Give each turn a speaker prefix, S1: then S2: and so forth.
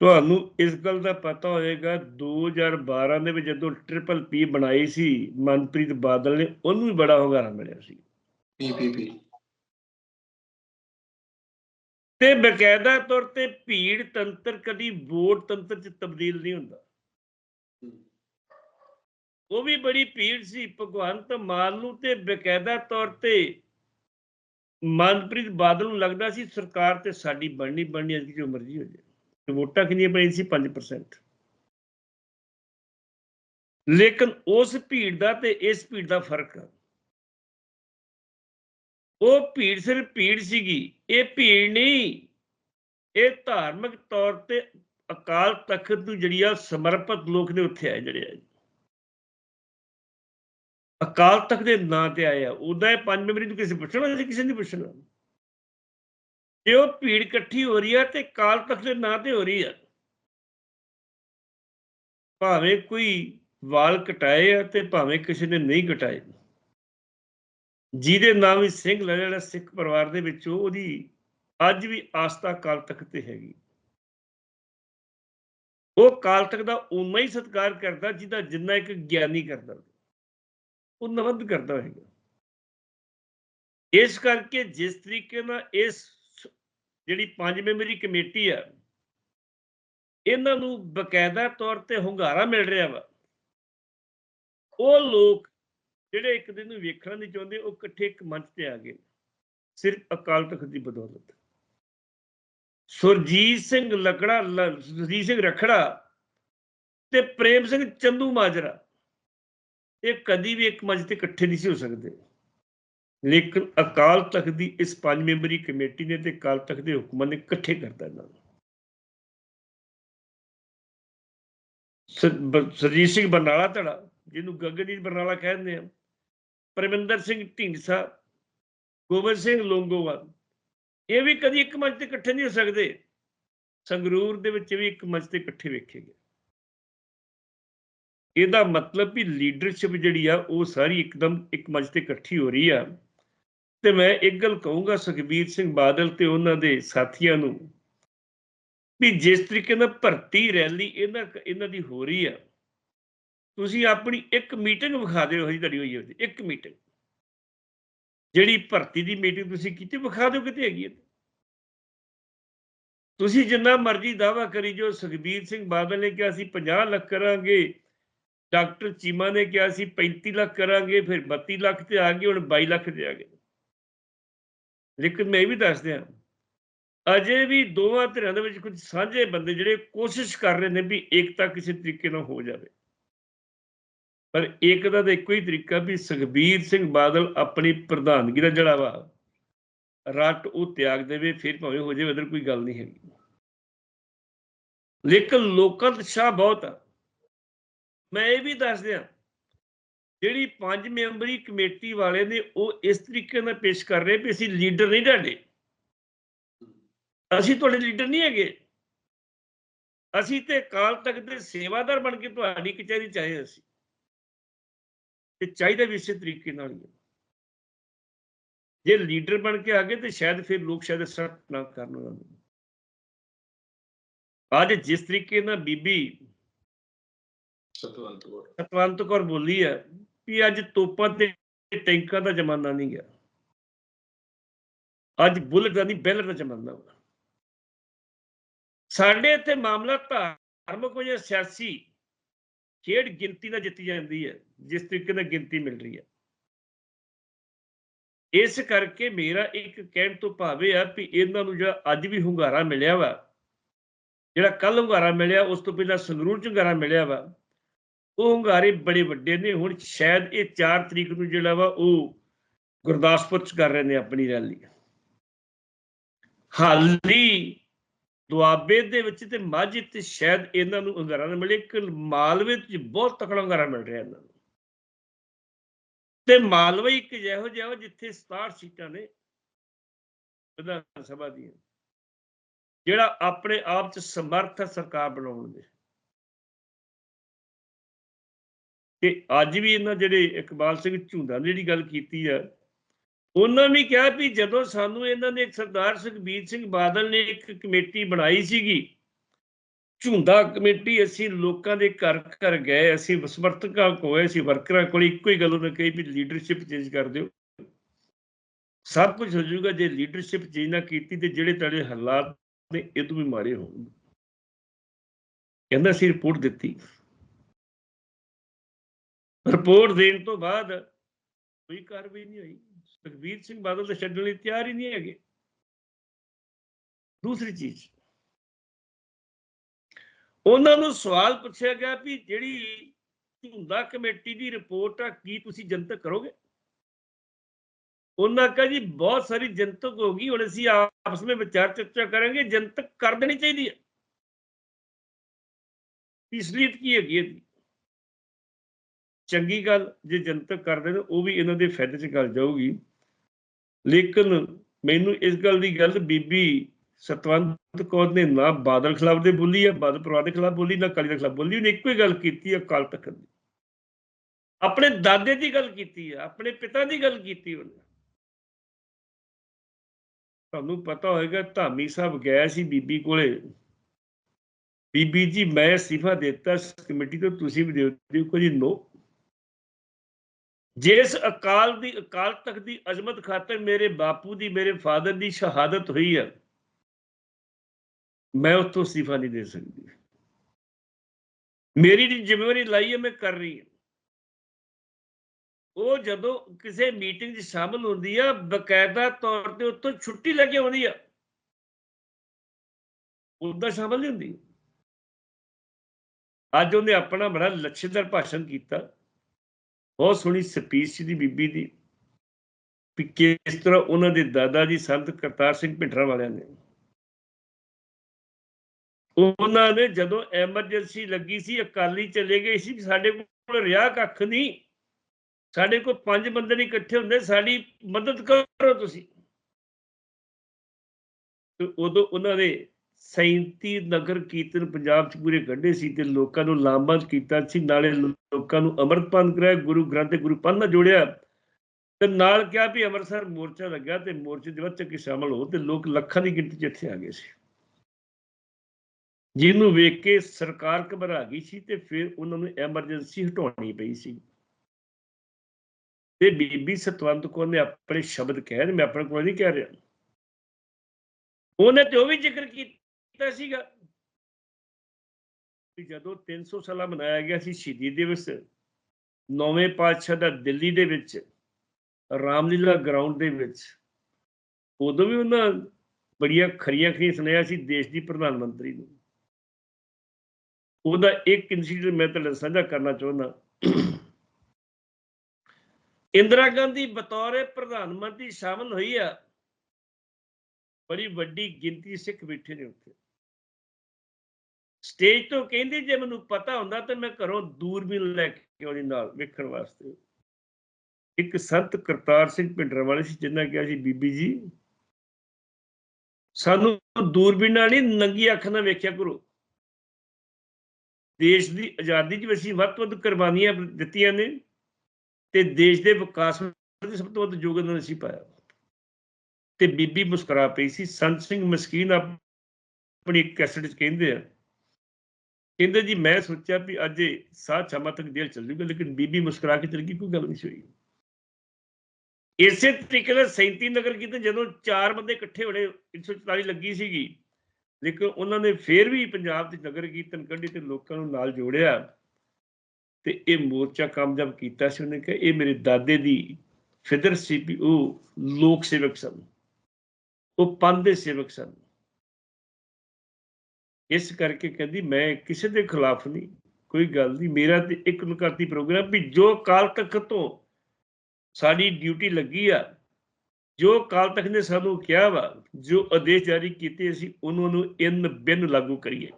S1: ਤੁਹਾਨੂੰ ਇਸ ਗੱਲ ਦਾ ਪਤਾ ਹੋਵੇਗਾ 2012 ਦੇ ਵਿੱਚ ਜਦੋਂ ਟ੍ਰਿਪਲ ਪੀ ਬਣਾਈ ਸੀ ਮਨਪ੍ਰੀਤ ਬਾਦਲ ਨੇ ਉਹਨੂੰ ਵੀ ਬੜਾ ਹੁੰਗਾਰਾ ਮਿਲਿਆ ਸੀ।
S2: ਪੀਪੀਪੀ
S1: ਤੇ ਬਕਾਇਦਾ ਤੌਰ ਤੇ ਭੀੜ ਤੰਤਰ ਕਦੀ ਵੋਟ ਤੰਤਰ ਚ ਤਬਦੀਲ ਨਹੀਂ ਹੁੰਦਾ। ਉਹ ਵੀ ਬੜੀ ਭੀੜ ਸੀ ਭਗਵੰਤ ਮਾਨ ਨੂੰ ਤੇ ਬਕਾਇਦਾ ਤੌਰ ਤੇ ਮਨਪ੍ਰੀਤ ਬਾਦਲ ਨੂੰ ਲੱਗਦਾ ਸੀ ਸਰਕਾਰ ਤੇ ਸਾਡੀ ਬਣਨੀ ਬਣਨੀ ਅੱਜ ਜੋ ਮਰਜ਼ੀ ਹੋ ਜਾਏ। ਵੋਟਾਂ ਕਿੰਨੀਆਂ ਪਈਆਂ ਸੀ? 5% ਲੇਕਿਨ ਉਸ ਭੀੜ ਦਾ ਤੇ ਇਸ ਭੀੜ ਦਾ ਫ਼ਰਕ। ਆ ਉਹ ਭੀੜ ਸਿਰਫ ਭੀੜ ਸੀਗੀ। ਇਹ ਭੀੜ ਨਹੀਂ। ਇਹ ਧਾਰਮਿਕ ਤੌਰ ਤੇ ਅਕਾਲ ਤਖਤ ਨੂੰ ਜਿਹੜੀ ਆ ਸਮਰਪਿਤ ਲੋਕ ਨੇ ਉੱਥੇ ਆਏ ਜਿਹੜੇ ਆ ਅਕਾਲ ਤਖਤ ਦੇ ਨਾਂ ਤੇ ਆਏ ਆ। ਉਦਾਂ ਇਹ ਪੰਜ ਮੈਂਬਰੀ ਨੂੰ ਕਿਸੇ ਪੁੱਛਣਾ ਸੀ? ਕਿਸੇ ਨੇ ਪੁੱਛਣਾ। ਜੇ ਉਹ ਭੀੜ ਇਕੱਠੀ ਹੋ ਰਹੀ ਆ ਤੇ ਕਾਲ ਤਖਤ ਦੇ ਨਾਂ ਤੇ ਹੋ ਰਹੀ ਆ। ਭਾਵੇਂ ਕੋਈ ਵਾਲ ਕਟਾਏ ਆ ਤੇ ਭਾਵੇਂ ਕਿਸੇ ਨੇ ਨਹੀਂ ਕਟਾਏ। ਜਿਹਦੇ ਨਾਮ ਵੀ ਸਿੰਘ ਜਿਹੜਾ ਸਿੱਖ ਪਰਿਵਾਰ ਦੇ ਵਿੱਚੋਂ ਉਹਦੀ ਅੱਜ ਵੀ ਆਸਥਾ ਕਾਲ ਤਖਤ ਤੇ ਹੈਗੀ। ਉਹ ਕਾਲ ਤਖਤ ਦਾ ਉਨਾ ਹੀ ਸਤਿਕਾਰ ਕਰਦਾ ਜਿਹਦਾ ਜਿੰਨਾ ਇੱਕ ਗਿਆਨੀ ਕਰਦਾ। ਉਹ ਨਵੰਦ ਕਰਦਾ ਹੈਗਾ। ਇਸ ਕਰਕੇ ਜਿਸ ਤਰੀਕੇ ਨਾਲ ਇਸ ਜਿਹੜੀ ਪੰਜ ਮੈਂਬਰੀ ਕਮੇਟੀ ਆ, ਇਹਨਾਂ ਨੂੰ ਬਕਾਇਦਾ ਤੌਰ ਤੇ ਹੁੰਗਾਰਾ ਮਿਲ ਰਿਹਾ ਵਾ। ਉਹ ਲੋਕ ਜਿਹੜੇ ਇੱਕ ਦਿਨ ਨੂੰ ਵੇਖਣਾ ਨਹੀਂ ਚਾਹੁੰਦੇ, ਉਹ ਇਕੱਠੇ ਇੱਕ ਮੰਚ ਤੇ ਆ ਗਏ। ਸਿਰਫ ਅਕਾਲ ਤਖਤ ਦੀ ਬਦੌਲਤ। ਸੁਰਜੀਤ ਸਿੰਘ ਲਕੜਾ, ਲ- ਸੁਰਜੀਤ ਸਿੰਘ ਰਖੜਾ ਤੇ ਪ੍ਰੇਮ ਸਿੰਘ ਚੰਦੂ ਮਾਜਰਾ, ਇਹ ਕਦੀ ਵੀ ਇੱਕ ਮੰਚ ਤੇ ਇਕੱਠੇ ਨਹੀਂ ਸੀ ਹੋ ਸਕਦੇ। ਲੇਕਿਨ ਅਕਾਲ ਤਖਤ ਦੀ ਇਸ ਪੰਜ ਮੈਂਬਰੀ ਕਮੇਟੀ ਨੇ ਤੇ ਅਕਾਲ ਤਖਤ ਦੇ ਹੁਕਮਾਂ ਨੇ ਇਕੱਠੇ ਕਰਤਾ ਇਹਨਾਂ ਨੂੰ। ਸਰ- ਸਰਜੀਤ ਸਿੰਘ ਬਰਨਾਲਾ ਧੜਾ, ਜਿਹਨੂੰ ਗਗਨਜੀਤ ਬਰਨਾਲਾ ਕਹਿੰਦੇ ਆ, ਪਰਮਿੰਦਰ ਸਿੰਘ ਢੀਂਡਸਾ, ਗੋਬਿੰਦ ਸਿੰਘ ਲੋਂਗੋਵਾਲ, ਇਹ ਵੀ ਕਦੀ ਇੱਕ ਮੰਚ ਤੇ ਇਕੱਠੇ ਨਹੀਂ ਹੋ ਸਕਦੇ। ਸੰਗਰੂਰ ਦੇ ਵਿੱਚ ਵੀ ਇੱਕ ਮੰਚ ਤੇ ਇਕੱਠੇ ਵੇਖੇ ਗਏ। ਇਹਦਾ ਮਤਲਬ ਵੀ ਲੀਡਰਸ਼ਿਪ ਜਿਹੜੀ ਆ, ਉਹ ਸਾਰੀ ਇੱਕਦਮ ਇੱਕ ਮੰਚ ਤੇ ਇਕੱਠੀ ਹੋ ਰਹੀ ਆ। ਤੇ ਮੈਂ ਇੱਕ ਗੱਲ ਕਹੂੰਗਾ ਸੁਖਬੀਰ ਸਿੰਘ ਬਾਦਲ ਤੇ ਉਹਨਾਂ ਦੇ ਸਾਥੀਆਂ ਨੂੰ ਵੀ ਜਿਸ ਤਰੀਕੇ ਨਾਲ ਭਰਤੀ ਰੈਲੀ ਇਹਨਾਂ ਇਹਨਾਂ ਦੀ ਹੋ ਰਹੀ ਆ, ਤੁਸੀਂ ਆਪਣੀ ਇੱਕ ਮੀਟਿੰਗ ਵਿਖਾ ਦਿਓ ਜੀ ਤੁਹਾਡੀ ਹੋਈ ਹੈ ਇੱਕ ਮੀਟਿੰਗ। ਜਿਹੜੀ ਭਰਤੀ ਦੀ ਮੀਟਿੰਗ ਤੁਸੀਂ ਕੀਤੀ ਵਿਖਾ ਦਿਓ ਕਿਤੇ ਹੈਗੀ ਹੈ ਤੁਸੀਂ ਜਿੰਨਾ ਮਰਜ਼ੀ ਦਾਵਾ ਕਰੀ ਜੋ ਸੁਖਬੀਰ ਸਿੰਘ ਬਾਦਲ ਨੇ ਕਿਹਾ ਸੀ 50 ਲੱਖ ਕਰਾਂਗੇ, ਡਾਕਟਰ ਚੀਮਾ ਨੇ ਕਿਹਾ ਸੀ 35 ਲੱਖ ਕਰਾਂਗੇ, ਫਿਰ 32 ਲੱਖ ਤੇ ਆ ਗਏ, ਹੁਣ 22 ਲੱਖ ਤੇ ਆ ਗਏ। ਲੇਕਿਨ ਮੈਂ ਇਹ ਵੀ ਦੱਸ ਦਿਆਂ ਅਜੇ ਵੀ ਦੋਵਾਂ ਧਿਰਾਂ ਦੇ ਵਿੱਚ ਕੁਝ ਸਾਂਝੇ ਬੰਦੇ ਜਿਹੜੇ ਕੋਸ਼ਿਸ਼ ਕਰ ਰਹੇ ਨੇ ਵੀ ਏਕਤਾ ਕਿਸੇ ਤਰੀਕੇ ਨਾਲ ਹੋ ਜਾਵੇ। ਪਰ ਏਕਤਾ ਦਾ ਇੱਕੋ ਹੀ ਤਰੀਕਾ ਵੀ ਸੁਖਬੀਰ ਸਿੰਘ ਬਾਦਲ ਆਪਣੀ ਪ੍ਰਧਾਨਗੀ ਦਾ ਜਿਹੜਾ ਵਾ ਰੱਟ ਉਹ ਤਿਆਗ ਦੇਵੇ, ਫਿਰ ਭਾਵੇਂ ਹੋ ਜਾਵੇ, ਅਦਰ ਕੋਈ ਗੱਲ ਨਹੀਂ ਹੈਗੀ। ਲੇਕਿਨ ਲੋਕਾਂ ਦਾ ਉਤਸ਼ਾਹ ਬਹੁਤ ਆ। ਮੈਂ ਇਹ ਵੀ ਦੱਸ ਦਿਆਂ ਜਿਹੜੀ ਪੰਜ ਮੈਂਬਰੀ ਕਮੇਟੀ ਵਾਲੇ ਨੇ ਉਹ ਇਸ ਤਰੀਕੇ ਨਾਲ ਪੇਸ਼ ਕਰ ਰਹੇ ਵੀ ਅਸੀਂ ਲੀਡਰ ਨਹੀਂ ਤੁਹਾਡੇ। ਅਸੀਂ ਤੁਹਾਡੇ ਲੀਡਰ ਨਹੀਂ ਹੈਗੇ। ਅਸੀਂ ਤੇ ਕਾਲ ਤੱਕ ਦੇ ਸੇਵਾਦਾਰ ਬਣ ਕੇ ਤੁਹਾਡੀ ਕਚਹਿਰੀ ਚਾਹੇ ਅਸੀਂ। ਤੇ ਚਾਹੀਦਾ ਵੀ ਇਸੇ ਤਰੀਕੇ ਨਾਲ ਹੀ। ਜੇ ਲੀਡਰ ਬਣ ਕੇ ਆ ਗਏ ਤੇ ਸ਼ਾਇਦ ਫਿਰ ਲੋਕ ਸ਼ਾਇਦ ਸਟ ਨਾ ਕਰਨ ਉਹਨਾਂ ਨੂੰ ਅੱਜ ਜਿਸ ਤਰੀਕੇ ਨਾਲ ਬੀਬੀ
S2: ਸਤਵੰਤ ਕੌਰ।
S1: ਸਤਵੰਤ ਕੌਰ ਬੋਲੀ ਹੈ ਵੀ ਅੱਜ ਤੋਪਾਂ ਤੇ ਟੈਂਕਾਂ ਦਾ ਜ਼ਮਾਨਾ ਨਹੀਂ ਗਿਆ। ਅੱਜ ਬੁਲਟ ਦਾ ਨਹੀਂ ਬੈਲਟ ਦਾ ਜ਼ਮਾਨਾ ਵਾ ਸਾਡੇ ਇੱਥੇ ਮਾਮਲਾ ਧਾਰਮਿਕ ਜਾਂ ਸਿਆਸੀ, ਖੇਡ ਗਿਣਤੀ ਨਾਲ ਜਿੱਤੀ ਜਾਂਦੀ ਹੈ, ਜਿਸ ਤਰੀਕੇ ਨਾਲ ਗਿਣਤੀ ਮਿਲ ਰਹੀ ਹੈ। ਇਸ ਕਰਕੇ ਮੇਰਾ ਇੱਕ ਕਹਿਣ ਤੋਂ ਭਾਵੇਂ ਆ ਵੀ ਇਹਨਾਂ ਨੂੰ ਜਿਹੜਾ ਅੱਜ ਵੀ ਹੁੰਗਾਰਾ ਮਿਲਿਆ ਵਾ, ਜਿਹੜਾ ਕੱਲ ਹੁੰਗਾਰਾ ਮਿਲਿਆ, ਉਸ ਤੋਂ ਪਹਿਲਾਂ ਸੰਗਰੂਰ ਚ ਹੁੰਗਾਰਾ ਮਿਲਿਆ ਵਾ ਉਹ ਹੁੰਗਾਰੇ ਬੜੇ ਵੱਡੇ ਨੇ, ਹੁਣ ਸ਼ਾਇਦ ਇਹ 4 ਤਰੀਕ ਨੂੰ ਜਿਹੜਾ ਵਾ ਉਹ ਗੁਰਦਾਸਪੁਰ ਚ ਕਰ ਰਹੇ ਨੇ ਆਪਣੀ ਰੈਲੀ। ਹਾਲੀ ਦੁਆਬੇ ਦੇ ਵਿੱਚ ਤੇ ਮਾਝੇ ਤੇ ਸ਼ਾਇਦ ਇਹਨਾਂ ਨੂੰ ਹੁੰਗਾਰਾ ਨਾ ਮਿਲੇ ਕਿ ਮਾਲਵੇ ਚ ਬਹੁਤ ਤਕੜਾ ਹੁੰਗਾਰਾ ਮਿਲ ਰਿਹਾ ਇਹਨਾਂ ਨੂੰ। ਤੇ ਮਾਲਵਾ ਇੱਕ ਜਿਹੋ ਜਿਹਾ ਵਾ ਜਿੱਥੇ 67 ਸੀਟਾਂ ਨੇ ਵਿਧਾਨ ਸਭਾ ਦੀਆਂ, ਜਿਹੜਾ ਆਪਣੇ ਆਪ ਚ ਸਮਰਥ ਹੈ ਸਰਕਾਰ ਬਣਾਉਣ ਦੇ। ਤੇ ਅੱਜ ਵੀ ਇਹਨਾਂ ਜਿਹੜੇ ਇਕਬਾਲ ਸਿੰਘ ਝੁੰਦਾ ਨੇ ਜਿਹੜੀ ਗੱਲ ਕੀਤੀ ਆ, ਉਹਨਾਂ ਨੇ ਕਿਹਾ ਵੀ ਜਦੋਂ ਸਾਨੂੰ ਇਹਨਾਂ ਨੇ ਸਰਦਾਰ ਸੁਖਬੀਰ ਸਿੰਘ ਬਾਦਲ ਨੇ ਇੱਕ ਕਮੇਟੀ ਬਣਾਈ ਸੀਗੀ, ਝੁੰਦਾ ਕਮੇਟੀ, ਅਸੀਂ ਲੋਕਾਂ ਦੇ ਘਰ ਘਰ ਗਏ, ਅਸੀਂ ਸਮਰਥਕਾਂ ਕੋਲ ਅਸੀਂ ਵਰਕਰਾਂ ਕੋਲ ਇੱਕੋ ਹੀ ਗੱਲ ਉਹਨਾਂ ਕਹੀ ਵੀ ਲੀਡਰਸ਼ਿਪ ਚੇਂਜ ਕਰ ਦਿਓ। ਸਭ ਕੁਝ ਹੋ ਜਾਊਗਾ, ਜੇ ਲੀਡਰਸ਼ਿਪ ਚੇਂਜ ਨਾ ਕੀਤੀ ਤੇ ਜਿਹੜੇ ਤੁਹਾਡੇ ਹਾਲਾਤ ਨੇ, ਇਹ ਤੋਂ ਵੀ ਮਾੜੇ ਹੋਣਗੇ। ਕਹਿੰਦਾ ਅਸੀਂ ਰਿਪੋਰਟ ਦਿੱਤੀ। ਰਿਪੋਰਟ ਦੇਣ ਤੋਂ ਬਾਅਦ ਕੋਈ ਕਾਰਵਾਈ ਨਹੀਂ ਹੋਈ। ਸੁਖਬੀਰ ਸਿੰਘ ਬਾਦਲ ਤਾਂ ਛੱਡਣ ਲਈ ਤਿਆਰ ਹੀ ਨਹੀਂ ਹੈਗੇ। ਦੂਸਰੀ ਚੀਜ਼, ਉਹਨਾਂ ਨੂੰ ਸਵਾਲ ਪੁੱਛਿਆ ਗਿਆ ਵੀ ਜਿਹੜੀ ਝੁੰਦਾ ਕਮੇਟੀ ਦੀ ਰਿਪੋਰਟ ਆ, ਕੀ ਤੁਸੀਂ ਜਨਤਕ ਕਰੋਗੇ? ਉਹਨਾਂ ਕਹਾ ਜੀ, ਬਹੁਤ ਸਾਰੀ ਜਨਤਕ ਹੋਗੀ ਹੁਣ ਅਸੀਂ ਆਪਸ ਵਿੱਚ ਵਿਚਾਰ ਚਰਚਾ ਕਰਾਂਗੇ, ਜਨਤਕ ਕਰ ਦੇਣੀ ਚਾਹੀਦੀ ਹੈ। ਤੀਸਰੀਤ ਕੀ ਹੈਗੀ ਇਹਦੀ ਚੰਗੀ ਗੱਲ ਜੇ ਜਨਤਕ ਕਰਦੇ ਨੇ, ਉਹ ਵੀ ਇਹਨਾਂ ਦੇ ਫਾਇਦੇ 'ਚ ਗੱਲ ਜਾਊਗੀ। ਲੇਕਿਨ ਮੈਨੂੰ ਇਸ ਗੱਲ ਦੀ ਗੱਲ ਬੀਬੀ ਸਤਵੰਤ ਕੌਰ ਨੇ ਨਾ ਬਾਦਲ ਖਿਲਾਫ ਦੇ ਬੋਲੀ ਆ, ਬਾਦਲ ਪਰਿਵਾਰ ਦੇ ਖਿਲਾਫ ਬੋਲੀ, ਨਾ ਕਾਲੀ ਦੇ ਖਿਲਾਫ ਬੋਲੀ, ਉਹਨੇ ਇੱਕੋ ਹੀ ਗੱਲ ਕੀਤੀ ਆ ਕਾਲ ਤੱਕ ਦੀ। ਆਪਣੇ ਦਾਦੇ ਦੀ ਗੱਲ ਕੀਤੀ ਆ, ਆਪਣੇ ਪਿਤਾ ਦੀ ਗੱਲ ਕੀਤੀ ਉਹਨੇ। ਤੁਹਾਨੂੰ ਪਤਾ ਹੋਏਗਾ, ਧਾਮੀ ਸਾਹਿਬ ਗਿਆ ਸੀ ਬੀਬੀ ਕੋਲੇ। ਬੀਬੀ ਜੀ, ਮੈਂ ਅਸਤੀਫਾ ਦਿੱਤਾ ਇਸ ਕਮੇਟੀ ਤੋਂ ਤੁਸੀਂ ਵੀ ਦਿਓ, ਕੋਈ ਨੋ ਜਿਸ ਅਕਾਲ ਦੀ, ਅਕਾਲ ਤਖਤ ਦੀ ਅਜ਼ਮਤ ਖਾਤਰ ਮੇਰੇ ਬਾਪੂ ਦੀ, ਮੇਰੇ ਫਾਦਰ ਦੀ ਸ਼ਹਾਦਤ ਹੋਈ ਹੈ ਮੈਂ ਉਤੋਂ ਅਸਤੀਫਾ ਨਹੀਂ ਦੇ ਸਕਦੀ। ਮੇਰੀ ਦੀ ਜ਼ਿੰਮੇਵਾਰੀ ਲਾਈ ਹੈ ਮੈਂ ਕਰ ਰਹੀ ਹਾਂ ਉਹ ਜਦੋਂ ਕਿਸੇ ਮੀਟਿੰਗ 'ਚ ਸ਼ਾਮਲ ਹੁੰਦੀ ਆ, ਬਕਾਇਦਾ ਤੌਰ ਤੇ ਉੱਥੋਂ ਛੁੱਟੀ ਲੈ ਕੇ ਆਉਂਦੀ ਆ, ਉਦਾਂ ਸ਼ਾਮਲ ਨਹੀਂ ਹੁੰਦੀ। ਅੱਜ ਉਹਨੇ ਆਪਣਾ ਬੜਾ ਲੱਛੇਦਾਰ ਭਾਸ਼ਣ ਕੀਤਾ। ਬਹੁਤ ਸੋਹਣੀ ਸਪੀਚ ਸੀ ਦੀ ਬੀਬੀ ਦੀ ਵੀ ਕਿਸ ਤਰ੍ਹਾਂ ਉਹਨਾਂ ਦੇ ਦਾਦਾ ਜੀ ਸੰਤ ਕਰਤਾਰ ਸਿੰਘ ਭਿੰਡਰਾ ਵਾਲਿਆਂ ਨੇ। ਉਹਨਾਂ ਨੇ ਜਦੋਂ ਐਮਰਜੈਂਸੀ ਲੱਗੀ ਸੀ, ਅਕਾਲੀ ਚਲੇ ਗਏ ਸੀ, ਸਾਡੇ ਕੋਲ ਰਿਹਾ ਕੱਖ ਨਹੀਂ ਸਾਡੇ ਕੋਲ ਪੰਜ ਬੰਦੇ ਨਹੀਂ ਇਕੱਠੇ ਹੁੰਦੇ, ਸਾਡੀ ਮਦਦ ਕਰੋ ਤੁਸੀਂ। ਤੇ ਉਦੋਂ ਉਹਨਾਂ ਦੇ 37 ਨਗਰ ਕੀਰਤਨ ਪੰਜਾਬ ਚ ਪੂਰੇ ਕੱਢੇ ਸੀ ਤੇ ਲੋਕਾਂ ਨੂੰ ਲਾਮਬੰਦ ਕੀਤਾ ਸੀ, ਨਾਲੇ ਲੋਕਾਂ ਨੂੰ ਅੰਮ੍ਰਿਤਪਾਨ ਕਰਾਇਆ, ਗੁਰੂ ਗ੍ਰੰਥ ਤੇ ਗੁਰੂ ਪੰਨ ਨਾਲ ਜੋੜਿਆ। ਤੇ ਨਾਲ ਕਿਹਾ ਵੀ ਅੰਮ੍ਰਿਤਸਰ ਮੋਰਚਾ ਲੱਗਿਆ ਤੇ ਮੋਰਚੇ ਦੇ ਵਿੱਚ ਕਿ ਸ਼ਾਮਲ ਹੋ ਤੇ ਲੋਕ ਲੱਖਾਂ ਦੀ ਗਿਣਤੀ 'ਚ ਇੱਥੇ ਆ ਗਏ ਸੀ। ਜਿਹਨੂੰ ਵੇਖ ਕੇ ਸਰਕਾਰ ਘਬਰਾ ਗਈ ਸੀ ਤੇ ਫਿਰ ਉਹਨਾਂ ਨੂੰ ਐਮਰਜੈਂਸੀ ਹਟਾਉਣੀ ਪਈ ਸੀ। ਤੇ ਬੀਬੀ ਸਤਵੰਤ ਕੌਰ ਨੇ ਆਪਣੇ ਸ਼ਬਦ ਕਹਿ ਮੈਂ ਆਪਣੇ ਕੋਲ ਨਹੀਂ ਕਹਿ ਰਿਹਾ। ਉਹਨੇ ਤੇ ਉਹ ਵੀ ਜ਼ਿਕਰ ਕੀਤਾ। ਕੀਤਾ ਸੀਗਾ। ਕਿ ਜਦੋਂ 300 ਸਾਲਾ ਮਨਾਇਆ ਗਿਆ ਸੀ ਸ਼ਹੀਦੀ ਦਿਵਸ, ਨੌਵੇਂ ਪਾਤਸ਼ਾਹ ਦਾ ਦਿੱਲੀ ਦੇ ਵਿੱਚ, ਰਾਮਲੀਲਾ ਗਰਾਊਂਡ ਦੇ ਵਿੱਚ, ਉਦੋਂ ਵੀ ਉਹਨਾਂ ਬੜੀਆਂ ਖਰੀਆਂ ਖਰੀਆਂ ਸੁਣਾਇਆ ਸੀ ਦੇਸ਼ ਦੀ ਪ੍ਰਧਾਨ ਮੰਤਰੀ ਨੂੰ। ਉਹਦਾ ਇੱਕ ਇਨਸੀਡੈਂਟ ਮੈਂ ਤੁਹਾਡੇ ਨਾਲ ਸਾਂਝਾ ਕਰਨਾ ਚਾਹੁੰਦਾ। ਇੰਦਰਾ ਗਾਂਧੀ ਬਤੌਰ ਪ੍ਰਧਾਨ ਮੰਤਰੀ ਸ਼ਾਮਲ ਹੋਈ ਆ। ਬੜੀ ਵੱਡੀ ਗਿਣਤੀ ਸਿੱਖ ਬੈਠੇ ਨੇ ਉੱਥੇ। ਸਟੇਜ ਤੋਂ ਕਹਿੰਦੇ, ਜੇ ਮੈਨੂੰ ਪਤਾ ਹੁੰਦਾ ਤਾਂ ਮੈਂ ਘਰੋਂ ਦੂਰਬੀਨ ਲੈ ਕੇ ਆਉਣੀ ਨਾਲ ਵੇਖਣ ਵਾਸਤੇ। ਇੱਕ ਸੰਤ ਕਰਤਾਰ ਸਿੰਘ ਪਿੰਡਰ ਵਾਲੇ ਸੀ ਜਿੰਨਾ ਕਿਹਾ ਸੀ, ਬੀਬੀ ਜੀ, ਸਾਨੂੰ ਦੂਰਬੀਨ ਨਾਲ ਨਹੀਂ, ਨੰਗੀ ਅੱਖ ਨਾਲ ਵੇਖਿਆ ਕਰੋ। ਦੇਸ਼ ਦੀ ਆਜ਼ਾਦੀ 'ਚ ਅਸੀਂ ਵੱਧ ਤੋਂ ਵੱਧ ਕੁਰਬਾਨੀਆਂ ਦਿੱਤੀਆਂ ਨੇ ਤੇ ਦੇਸ਼ ਦੇ ਵਿਕਾਸ ਵਿੱਚ ਸਭ ਤੋਂ ਵੱਧ ਯੋਗਦਾਨ ਅਸੀਂ ਪਾਇਆ। ਤੇ ਬੀਬੀ ਮੁਸਕਰਾ ਪਈ ਸੀ। ਸੰਤ ਸਿੰਘ ਮਸਕੀਨ ਆਪਣੀ ਕੈਸਟ 'ਚ ਕਹਿੰਦੇ ਆ ਕਹਿੰਦੇ ਜੀ, ਮੈਂ ਸੋਚਿਆ ਵੀ ਅੱਜ ਸਾਹ ਛਮਾ ਤੱਕ ਦੇਰ ਚੱਲ ਜੂਗਾ ਲੇਕਿਨ ਬੀਬੀ ਮੁਸਕਰਾ ਕੇ ਚਲ ਗਈ, ਕੋਈ ਗੱਲ ਨਹੀਂ ਹੋਈ ਇਸੇ ਤਰੀਕੇ ਨਾਲ 37 ਨਗਰ ਕੀਰਤਨ ਜਦੋਂ ਚਾਰ ਬੰਦੇ ਇਕੱਠੇ ਹੋਣੇ 144 ਲੱਗੀ ਸੀਗੀ, ਲੇਕਿਨ ਉਹਨਾਂ ਨੇ ਫੇਰ ਵੀ ਪੰਜਾਬ ਦੇ ਨਗਰ ਕੀਰਤਨ ਕੱਢੀ ਤੇ ਲੋਕਾਂ ਨੂੰ ਨਾਲ ਜੋੜਿਆ। ਤੇ ਇਹ ਮੋਰਚਾ ਕਾਮਯਾਬ ਕੀਤਾ ਸੀ, ਉਹਨੇ ਕਿਹਾ, ਇਹ ਮੇਰੇ ਦਾਦੇ ਦੀ ਫਿਦਰ ਸੀ ਵੀ ਉਹ ਲੋਕ ਸੇਵਕ ਸਨ। ਉਹ ਪੰਥ ਦੇ ਸੇਵਕ ਸਨ। ਇਸ ਕਰਕੇ ਕਹਿੰਦੀ, ਮੈਂ ਕਿਸੇ ਦੇ ਖਿਲਾਫ ਨਹੀਂ, ਕੋਈ ਗੱਲ ਨਹੀਂ, ਮੇਰਾ ਤੇ ਇੱਕ ਨੁਕਰਤੀ ਪ੍ਰੋਗਰਾਮ ਵੀ ਜੋ ਕਾਲ ਤੱਕ ਤੋਂ ਸਾਡੀ ਡਿਊਟੀ ਲੱਗੀ ਆ, ਜੋ ਕਾਲ ਤੱਕ ਨੇ ਸਾਨੂੰ ਕਿਹਾ ਵਾ, ਜੋ ਆਦੇਸ਼ ਜਾਰੀ ਕੀਤੇ ਅਸੀਂ ਉਹਨਾਂ ਨੂੰ ਇਨ ਬਿਨ ਲਾਗੂ ਕਰੀਏ।